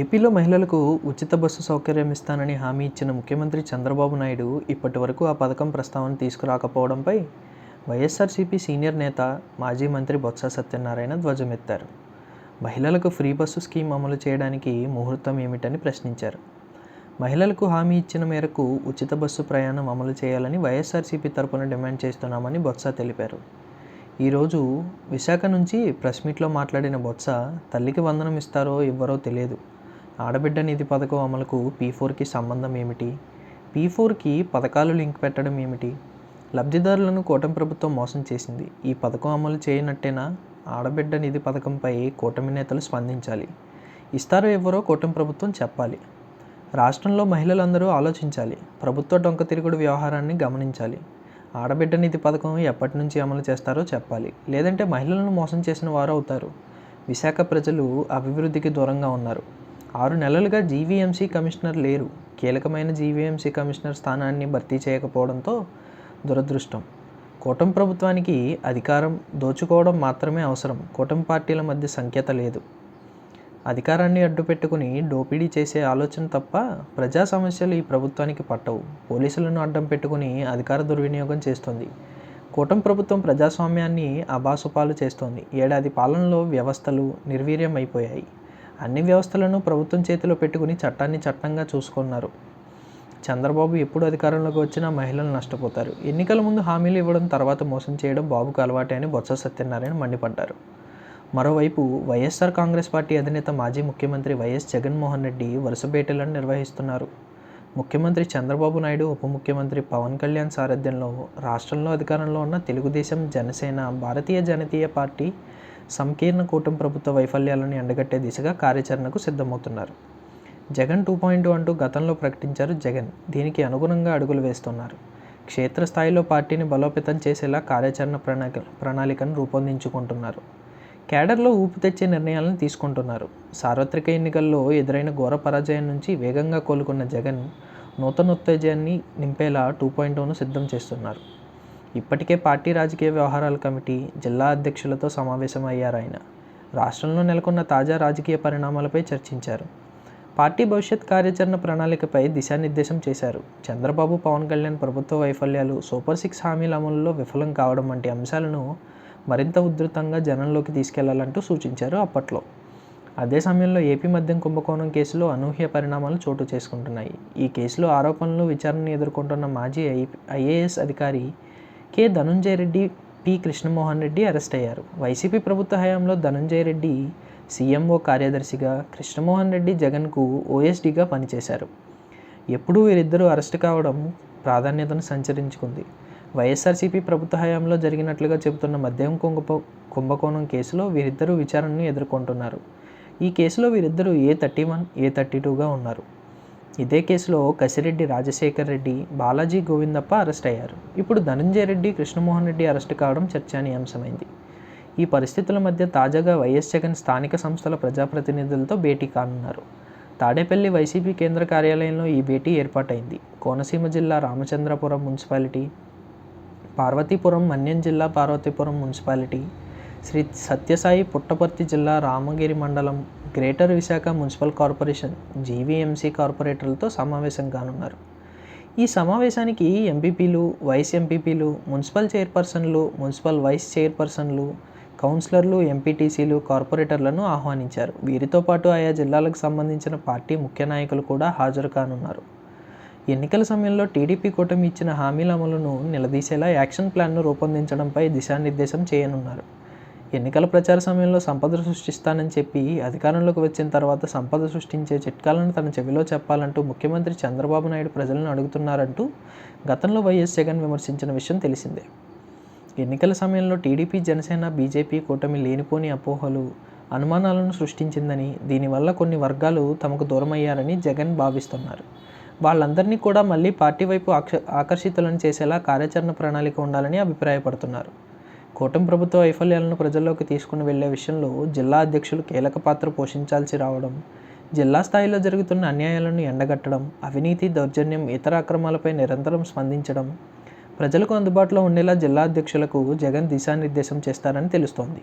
ఏపీలో మహిళలకు ఉచిత బస్సు సౌకర్యం ఇస్తానని హామీ ఇచ్చిన ముఖ్యమంత్రి చంద్రబాబు నాయుడు ఇప్పటి వరకు ఆ పథకం ప్రస్తావన తీసుకురాకపోవడంపై వైఎస్ఆర్సీపీ సీనియర్ నేత మాజీ మంత్రి బొత్స సత్యనారాయణ ధ్వజమెత్తారు. మహిళలకు ఫ్రీ బస్సు స్కీమ్ అమలు చేయడానికి ముహూర్తం ఏమిటని ప్రశ్నించారు. మహిళలకు హామీ ఇచ్చిన మేరకు ఉచిత బస్సు ప్రయాణం అమలు చేయాలని వైఎస్ఆర్సీపీ తరపున డిమాండ్ చేస్తున్నామని బొత్స తెలిపారు. ఈరోజు విశాఖ నుంచి ప్రెస్ మీట్లో మాట్లాడిన బొత్స తల్లికి వందనం ఇస్తారో ఇవ్వరో తెలియదు. ఆడబిడ్డ నిధి పథకం అమలుకు పీ ఫోర్కి సంబంధం ఏమిటి? పీ ఫోర్కి పథకాలు లింక్ పెట్టడం ఏమిటి? లబ్ధిదారులను కూటమి ప్రభుత్వం మోసం చేసింది. ఈ పథకం అమలు చేయనట్టేనా? ఆడబిడ్డ నిధి పథకంపై కూటమి నేతలు స్పందించాలి. ఇస్తారో ఇవ్వరో కూటమి ప్రభుత్వం చెప్పాలి. రాష్ట్రంలో మహిళలందరూ ఆలోచించాలి. ప్రభుత్వ డొంక తిరుగుడు వ్యవహారాన్ని గమనించాలి. ఆడబిడ్డ నిధి పథకం ఎప్పటి నుంచి అమలు చేస్తారో చెప్పాలి. లేదంటే మహిళలను మోసం చేసిన వారు అవుతారు విశాఖ ప్రజలు అభివృద్ధికి దూరంగా ఉన్నారు. ఆరు నెలలుగా జీవీఎంసీ కమిషనర్ లేరు. కీలకమైన జీవీఎంసీ కమిషనర్ స్థానాన్ని భర్తీ చేయకపోవడంతో దురదృష్టం. కూటమి ప్రభుత్వానికి అధికారం దోచుకోవడం మాత్రమే అవసరం. కూటమి పార్టీల మధ్య సంఖ్యత లేదు. అధికారాన్ని అడ్డుపెట్టుకుని డోపిడీ చేసే ఆలోచన తప్ప ప్రజా సమస్యలు ఈ ప్రభుత్వానికి పట్టవు. పోలీసులను అడ్డం పెట్టుకుని అధికార దుర్వినియోగం చేస్తుంది. కూటమి ప్రభుత్వం ప్రజాస్వామ్యాన్ని అబాసుపాలు చేస్తోంది. ఏడాది పాలనలో వ్యవస్థలు నిర్వీర్యం అయిపోయాయి అన్ని వ్యవస్థలను ప్రభుత్వం చేతిలో పెట్టుకుని చట్టాన్ని చట్టంగా చూసుకున్నారు. చంద్రబాబు ఎప్పుడు అధికారంలోకి వచ్చినా మహిళలు నష్టపోతారు. ఎన్నికల ముందు హామీలు ఇవ్వడం తర్వాత మోసం చేయడం బాబుకు అలవాటే అని బొత్స సత్యనారాయణ మండిపడ్డారు. మరోవైపు వైఎస్ఆర్ కాంగ్రెస్ పార్టీ అధినేత మాజీ ముఖ్యమంత్రి వైఎస్ జగన్మోహన్ రెడ్డి వరుస భేటీలను నిర్వహిస్తున్నారు. ముఖ్యమంత్రి చంద్రబాబు నాయుడు ఉప ముఖ్యమంత్రి పవన్ కళ్యాణ్ సారథ్యంలో రాష్ట్రంలో అధికారంలో ఉన్న తెలుగుదేశం జనసేన భారతీయ జనతీయ పార్టీ సంకీర్ణ కూటమి ప్రభుత్వ వైఫల్యాలను ఎండగట్టే దిశగా కార్యాచరణకు సిద్ధమవుతున్నారు. జగన్ టూ పాయింట్ అంటూ గతంలో ప్రకటించారు జగన్. దీనికి అనుగుణంగా అడుగులు వేస్తున్నారు. క్షేత్రస్థాయిలో పార్టీని బలోపేతం చేసేలా కార్యాచరణ ప్రణాళిక ప్రణాళికను రూపొందించుకుంటున్నారు. కేడర్లో ఊపు తెచ్చే నిర్ణయాలను తీసుకుంటున్నారు. సార్వత్రిక ఎన్నికల్లో ఎదురైన ఘోర పరాజయం నుంచి వేగంగా కోలుకున్న జగన్ నూతనోత్తేజాన్ని నింపేలా టూ పాయింట్ సిద్ధం చేస్తున్నారు. ఇప్పటికే పార్టీ రాజకీయ వ్యవహారాల కమిటీ జిల్లా అధ్యక్షులతో సమావేశమయ్యారు ఆయన రాష్ట్రంలో నెలకొన్న తాజా రాజకీయ పరిణామాలపై చర్చించారు. పార్టీ భవిష్యత్ కార్యాచరణ ప్రణాళికపై దిశానిర్దేశం చేశారు. చంద్రబాబు పవన్ కళ్యాణ్ ప్రభుత్వ వైఫల్యాలు సూపర్ సిక్స్ హామీల అమలులో విఫలం కావడం వంటి అంశాలను మరింత ఉధృతంగా జనంలోకి తీసుకెళ్ళాలంటూ సూచించారు అప్పట్లో. అదే సమయంలో ఏపీ మద్యం కుంభకోణం కేసులో అనూహ్య పరిణామాలు చోటు చేసుకుంటున్నాయి. ఈ కేసులో ఆరోపణలు విచారణను ఎదుర్కొంటున్న మాజీ ఐ ఐఏఎస్ అధికారి K Dhanunjaya Reddy P Krishnamohan Reddy arrest అయ్యారు వైసీపీ ప్రభుత్వ హయాంలో ధనుంజయ రెడ్డి సీఎంఓ కార్యదర్శిగా కృష్ణమోహన్ రెడ్డి జగన్కు ఓఎస్డీగా పనిచేశారు. ఎప్పుడూ వీరిద్దరూ అరెస్ట్ కావడం ప్రాధాన్యతను సంచరించుకుంది. వైఎస్ఆర్సీపీ ప్రభుత్వ హయాంలో జరిగినట్లుగా చెబుతున్న మద్యం కుంభ కుంభకోణం కేసులో వీరిద్దరూ విచారణను ఎదుర్కొంటున్నారు. ఈ కేసులో వీరిద్దరూ A thirty one A thirty టూగా ఉన్నారు. ఇదే కేసులో కసిరెడ్డి రాజశేఖర్ రెడ్డి బాలాజీ గోవిందప్ప అరెస్ట్ అయ్యారు. ఇప్పుడు ధనంజయ రెడ్డి కృష్ణమోహన్ రెడ్డి అరెస్ట్ కావడం చర్చానీయాంశమైంది. ఈ పరిస్థితుల మధ్య తాజాగా వైఎస్ జగన్ స్థానిక సంస్థల ప్రజాప్రతినిధులతో భేటీ కానున్నారు. తాడేపల్లి వైసీపీ కేంద్ర కార్యాలయంలో ఈ భేటీ ఏర్పాటైంది. కోనసీమ జిల్లా రామచంద్రపురం మున్సిపాలిటీ పార్వతీపురం మన్యం జిల్లా పార్వతీపురం మున్సిపాలిటీ శ్రీ సత్యసాయి పుట్టపర్తి జిల్లా రామగిరి మండలం greater Visakha municipal corporation GVMC కార్పొరేటర్లతో సమావేశం కానున్నారు. ఈ సమావేశానికి ఎంపీపీలు వైస్ ఎంపీపీలు మున్సిపల్ చైర్పర్సన్లు మున్సిపల్ వైస్ చైర్పర్సన్లు కౌన్సిలర్లు ఎంపీటీసీలు కార్పొరేటర్లను ఆహ్వానించారు. వీరితో పాటు ఆయా జిల్లాలకు సంబంధించిన పార్టీ ముఖ్య నాయకులు కూడా హాజరు కానున్నారు. ఎన్నికల సమయంలో టీడీపీ కూటమి ఇచ్చిన హామీల అమలును నిలదీసేలా యాక్షన్ ప్లాన్ను రూపొందించడంపై దిశానిర్దేశం చేయనున్నారు. ఎన్నికల ప్రచార సమయంలో సంపద సృష్టిస్తానని చెప్పి అధికారంలోకి వచ్చిన తర్వాత సంపద సృష్టించే చిట్కాలను తన చెవిలో చెప్పాలంటూ ముఖ్యమంత్రి చంద్రబాబు నాయుడు ప్రజలను అడుగుతున్నారంటూ గతంలో వైఎస్ జగన్ విమర్శించిన విషయం తెలిసిందే. ఎన్నికల సమయంలో టీడీపీ జనసేన బీజేపీ కూటమి లేనిపోని అపోహలు అనుమానాలను సృష్టించిందని దీనివల్ల కొన్ని వర్గాలు తమకు దూరమయ్యారని జగన్ భావిస్తున్నారు. వాళ్ళందరినీ కూడా మళ్ళీ పార్టీ వైపు ఆకర్షితులను చేసేలా కార్యాచరణ ప్రణాళిక ఉండాలని అభిప్రాయపడుతున్నారు. కూటమి ప్రభుత్వ వైఫల్యాలను ప్రజల్లోకి తీసుకుని వెళ్ళే విషయంలో జిల్లా అధ్యక్షులు కీలక పాత్ర పోషించాల్సి రావడం జిల్లా స్థాయిలో జరుగుతున్న అన్యాయాలను ఎండగట్టడం అవినీతి దౌర్జన్యం ఇతర అక్రమాలపై నిరంతరం స్పందించడం ప్రజలకు అందుబాటులో ఉండేలా జిల్లా అధ్యక్షులకు జగన్ దిశానిర్దేశం చేస్తారని తెలుస్తోంది.